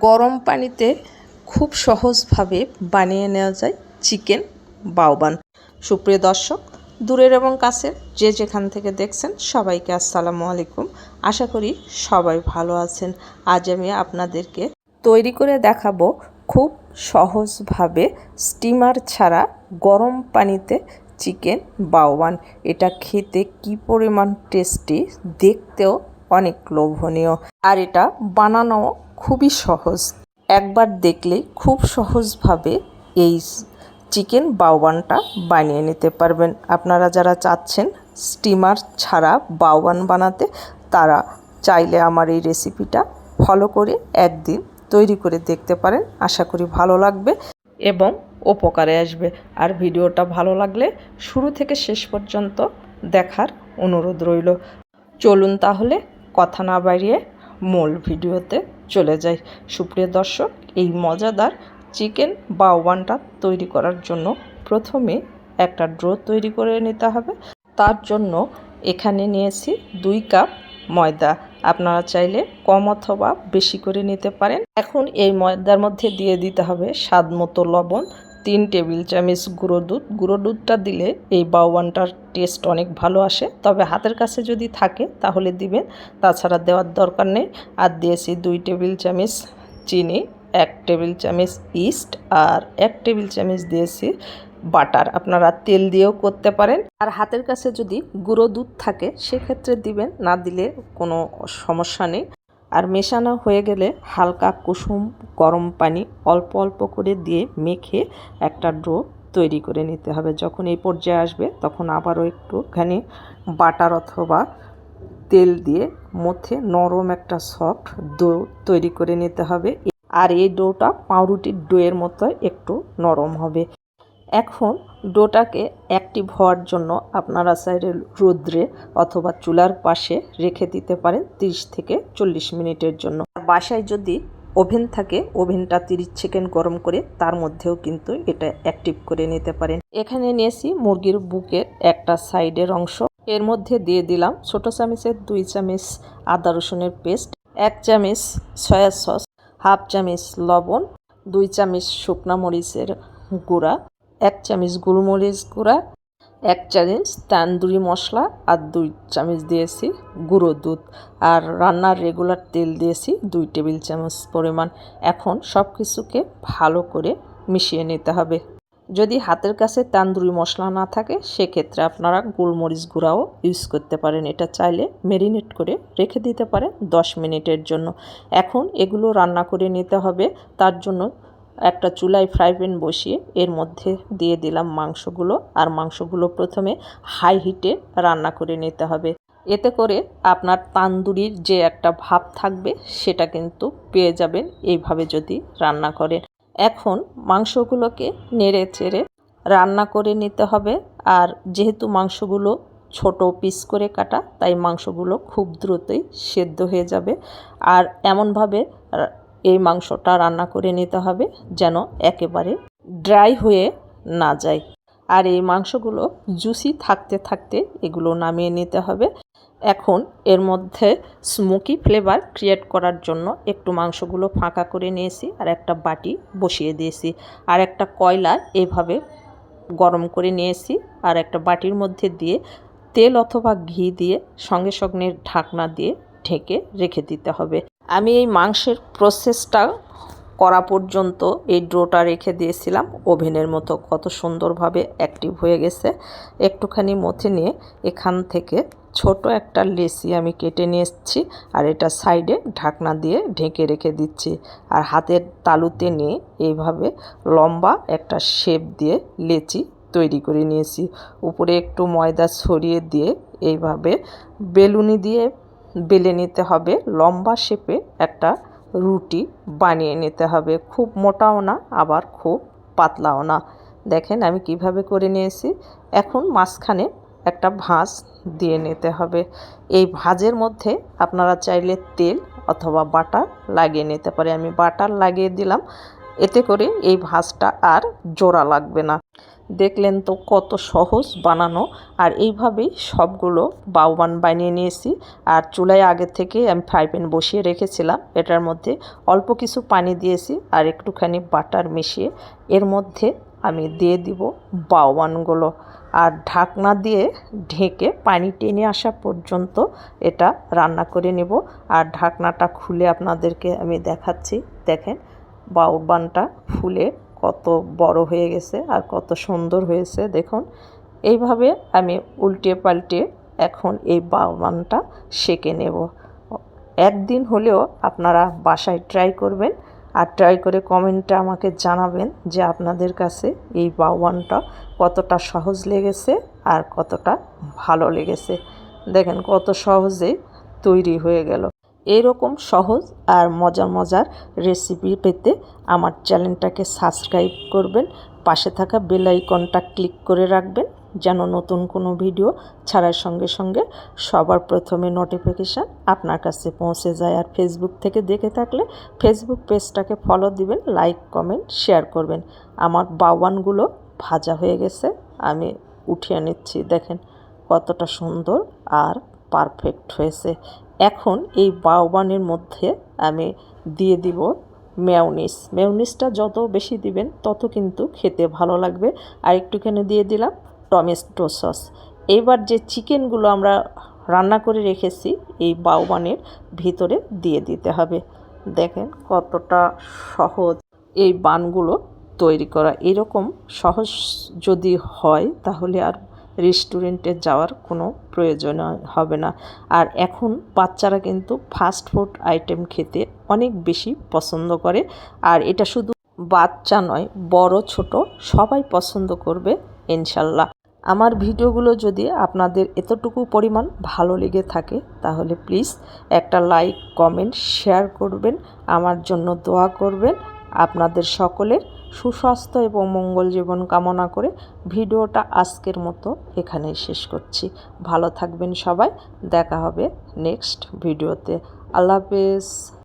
গরম পানিতে খুব সহজভাবে বানিয়ে নেওয়া যায় চিকেন বাউবান সুপ্রিয় দর্শক, দূরের এবং কাছের যে যেখান থেকে দেখছেন সবাইকে আসসালামু আলাইকুম। আশা করি সবাই ভালো আছেন। আজ আমি আপনাদেরকে তৈরি করে দেখাবো খুব সহজভাবে স্টিমার ছাড়া গরম পানিতে চিকেন বাউবান এটা খেতে কি পরিমাণ টেস্টি, দেখতেও অনেক লোভনীয়। আর এটা বানানো খুবই সহজ। একবার দেখলেই খুব সহজভাবে এই চিকেন বাউবানটা বানিয়ে নিতে পারবেন। আপনারা যারা চাচ্ছেন স্টিমার ছাড়া বাউবান বানাতে, তারা চাইলে আমার এই রেসিপিটা ফলো করে একদিন তৈরি করে দেখতে পারেন। আশা করি ভালো লাগবে এবং উপকারে আসবে। আর ভিডিওটা ভালো লাগলে শুরু থেকে শেষ পর্যন্ত দেখার অনুরোধ রইল। চলুন তাহলে কথা না বাড়িয়ে মূল ভিডিওতে চলে যাই। সুপ্রিয় দর্শক, এই মজাদার চিকেন বা ওয়ানটা তৈরি করার জন্য প্রথমে একটা ড্রো তৈরি করে নিতে হবে। তার জন্য এখানে নিয়েছি দুই কাপ ময়দা। আপনারা চাইলে কম অথবা বেশি করে নিতে পারেন। এখন এই ময়দার মধ্যে দিয়ে দিতে হবে স্বাদ মতো লবণ তিন টেবিল চামচ গুঁড়ো দুধ। গুঁড়ো দুধটা দিলে এই বাউবানটার টেস্ট অনেক ভালো আসে। তবে হাতের কাছে যদি থাকে, তাহলে দিবেন। তাছাড়া দেওয়ার দরকার নেই। আর দিয়েছি দুই টেবিল চামচ চিনি, এক টেবিল চামচ ইস্ট আর এক টেবিল চামচ দিয়েছি বাটার। আপনারা তেল দিয়েও করতে পারেন। আর হাতের কাছে যদি গুঁড়ো দুধ থাকে, সেক্ষেত্রে দিবেন। না দিলে কোনো সমস্যা নেই। আর মেশানো হয়ে গেলে হালকা কুসুম গরম পানি অল্প অল্প করে দিয়ে মেখে একটা ডো তৈরি করে নিতে হবে। যখন এই পর্যায়ে আসবে, তখন আবারও একটুখানি বাটার অথবা তেল দিয়ে মধ্যে নরম একটা সফট ডো তৈরি করে নিতে হবে। আর এই ডোটা পাউরুটির ডোয়ের মতো একটু নরম হবে। এখন ডোটাকে অ্যাক্টিভ হওয়ার জন্য আপনারা সাইডে রোদ্রে অথবা চুলার পাশে রেখে দিতে পারেন 30 থেকে চল্লিশ মিনিটের জন্য। বাসায় যদি ওভেন থাকে, ওভেনটা তিরিশ সেকেন্ড গরম করে তার মধ্যেও কিন্তু এটা অ্যাক্টিভ করে নিতে পারেন। এখানে নিয়েছি মুরগির বুকের একটা সাইডের অংশ। এর মধ্যে দিয়ে দিলাম ছোট চামচের দুই চামচ আদা রসুনের পেস্ট, এক চামচ সয়া সস, হাফ চামচ লবণ, দুই চামচ শুকনা মরিচের গুঁড়া এক চামচ গোলমরিচ গুঁড়া, এক চামচ তান্দুরি মশলা আর দুই চামচ দিয়েছি গুঁড়ো দুধ। আর রান্নার রেগুলার তেল দিয়েছি দুই টেবিল চামচ পরিমাণ। এখন সব কিছুকে ভালো করে মিশিয়ে নিতে হবে। যদি হাতের কাছে তান্দুরি মশলা না থাকে, সেক্ষেত্রে আপনারা গোলমরিচ গুঁড়াও ইউজ করতে পারেন। এটা চাইলে মেরিনেট করে রেখে দিতে পারেন দশ মিনিটের জন্য। এখন এগুলো রান্না করে নিতে হবে। তার জন্য একটা চুলায় ফ্রাই প্যান বসিয়ে এর মধ্যে দিয়ে দিলাম মাংসগুলো। আর মাংসগুলো প্রথমে হাই হিটে রান্না করে নিতে হবে। এতে করে আপনার তান্দুরির যে একটা ভাব থাকবে, সেটা কিন্তু পেয়ে যাবেন এইভাবে যদি রান্না করেন। এখন মাংসগুলোকে নেড়ে চেড়ে রান্না করে নিতে হবে। আর যেহেতু মাংসগুলো ছোট পিস করে কাটা, তাই মাংসগুলো খুব দ্রুতই সেদ্ধ হয়ে যাবে। আর এমনভাবে এই মাংসটা রান্না করে নিতে হবে যেন একেবারে ড্রাই হয়ে না যায়। আর এই মাংসগুলো জুসি থাকতে থাকতে এগুলো নামিয়ে নিতে হবে। এখন এর মধ্যে স্মোকি ফ্লেভার ক্রিয়েট করার জন্য একটু মাংসগুলো ফাঁকা করে নিয়েছি আর একটা বাটি বসিয়ে দিয়েছি। আর একটা কয়লা এভাবে গরম করে নিয়েছি আর একটা বাটির মধ্যে দিয়ে তেল অথবা ঘি দিয়ে সঙ্গে সঙ্গে ঢাকনা দিয়ে ঢেকে রেখে দিতে হবে। আমি এই মাংসের প্রসেসটা করা পর্যন্ত এই ড্রোটা রেখে দিয়েছিলাম। ওভেনের মতো কত সুন্দরভাবে অ্যাক্টিভ হয়ে গেছে। একটুখানি মথে নিয়ে এখান থেকে ছোট একটা লেসি আমি কেটে নিয়ে এসেছি আর এটা সাইডে ঢাকনা দিয়ে ঢেকে রেখে দিচ্ছি। আর হাতের তালুতে নিয়ে এইভাবে লম্বা একটা শেপ দিয়ে লেচি তৈরি করে নিয়েছি। উপরে একটু ময়দা ছড়িয়ে দিয়ে এইভাবে বেলুনি দিয়ে বেলে নিতে হবে। লম্বা শেপে একটা রুটি বানিয়ে নিতে হবে। খুব মোটাও না, আবার খুব পাতলাও না। দেখেন আমি কীভাবে করে নিয়েছি। এখন মাঝখানে একটা ভাঁজ দিয়ে নিতে হবে। এই ভাঁজের মধ্যে আপনারা চাইলে তেল অথবা বাটার লাগিয়ে নিতে পারে। আমি বাটার লাগিয়ে দিলাম। এতে করে এই ভাঁজটা আর জোড়া লাগবে না। দেখলেন তো কত সহজ বানানো। আর এইভাবেই সবগুলো বাউবান বানিয়ে নিয়েছি। আর চুলায় আগে থেকে আমি ফ্রাই প্যান বসিয়ে রেখেছিলাম। এটার মধ্যে অল্প কিছু পানি দিয়েছি আর একটুখানি বাটার মিশিয়ে এর মধ্যে আমি দিয়ে দিব বাউবানগুলো। আর ঢাকনা দিয়ে ঢেকে পানি টেনে আসা পর্যন্ত এটা রান্না করে নেব। আর ঢাকনাটা খুলে আপনাদেরকে আমি দেখাচ্ছি। দেখেন বাউবানটা ফুলে কত বড় হয়ে গেছে আর কত সুন্দর হয়েছে, দেখুন। এইভাবে আমি উল্টে পাল্টে এখন এই বাউবানটা সেকে নেব। একদিন হলেও আপনারা বাসায় ট্রাই করবেন আর ট্রাই করে কমেন্টে আমাকে জানাবেন যে আপনাদের কাছে এই বাউবানটা কতটা সহজ লেগেছে আর কতটা ভালো লেগেছে। দেখেন কত সহজেই তৈরি হয়ে গেল। এরকম সহজ আর মজার মজার রেসিপি পেতে আমার চ্যানেলটাকে সাবস্ক্রাইব করবেন, পাশে থাকা বেল আইকনটা ক্লিক করে রাখবেন, যেন নতুন কোনো ভিডিও ছাড়ার সঙ্গে সঙ্গে সবার প্রথমে নোটিফিকেশান আপনার কাছে পৌঁছে যায়। আর ফেসবুক থেকে দেখে থাকলে ফেসবুক পেজটাকে ফলো দিবেন লাইক কমেন্ট শেয়ার করবেন। আমার বাওয়ানগুলো ভাজা হয়ে গেছে, আমি উঠিয়ে নিচ্ছি, দেখেন কতটা সুন্দর আর পারফেক্ট হয়েছে। এখন এই বাউবানের মধ্যে আমি দিয়ে দিব মেয়নিস। মেয়নিসটা যত বেশি দিবেন, তত কিন্তু খেতে ভালো লাগবে। আর একটুখানি দিয়ে দিলাম টমেটো সস। এবার যে চিকেনগুলো আমরা রান্না করে রেখেছি, এই বাউবানের ভিতরে দিয়ে দিতে হবে। দেখেন কতটা সহজ এই বানগুলো তৈরি করা। এরকম সহজ যদি হয়, তাহলে আর রেস্টুরেন্টে যাওয়ার কোনো প্রয়োজন হবে না। আর এখন বাচ্চারা কিন্তু ফাস্ট ফুড আইটেম খেতে অনেক বেশি পছন্দ করে। আর এটা শুধু বাচ্চা নয়, বড়, ছোট সবাই পছন্দ করবে, ইনশাল্লাহ। আমার ভিডিওগুলো যদি আপনাদের এতটুকু পরিমাণ ভালো লেগে থাকে, তাহলে প্লিজ একটা লাইক কমেন্ট শেয়ার করবেন। আমার জন্য দোয়া করবেন। আপনাদের সকলের সুস্বাস্থ্য এবং মঙ্গল জীবন কামনা করে ভিডিওটা আজকের মতো এখানেই শেষ করছি। ভালো থাকবেন সবাই। দেখা হবে নেক্সট ভিডিওতে। আল্লাহ হাফেজ।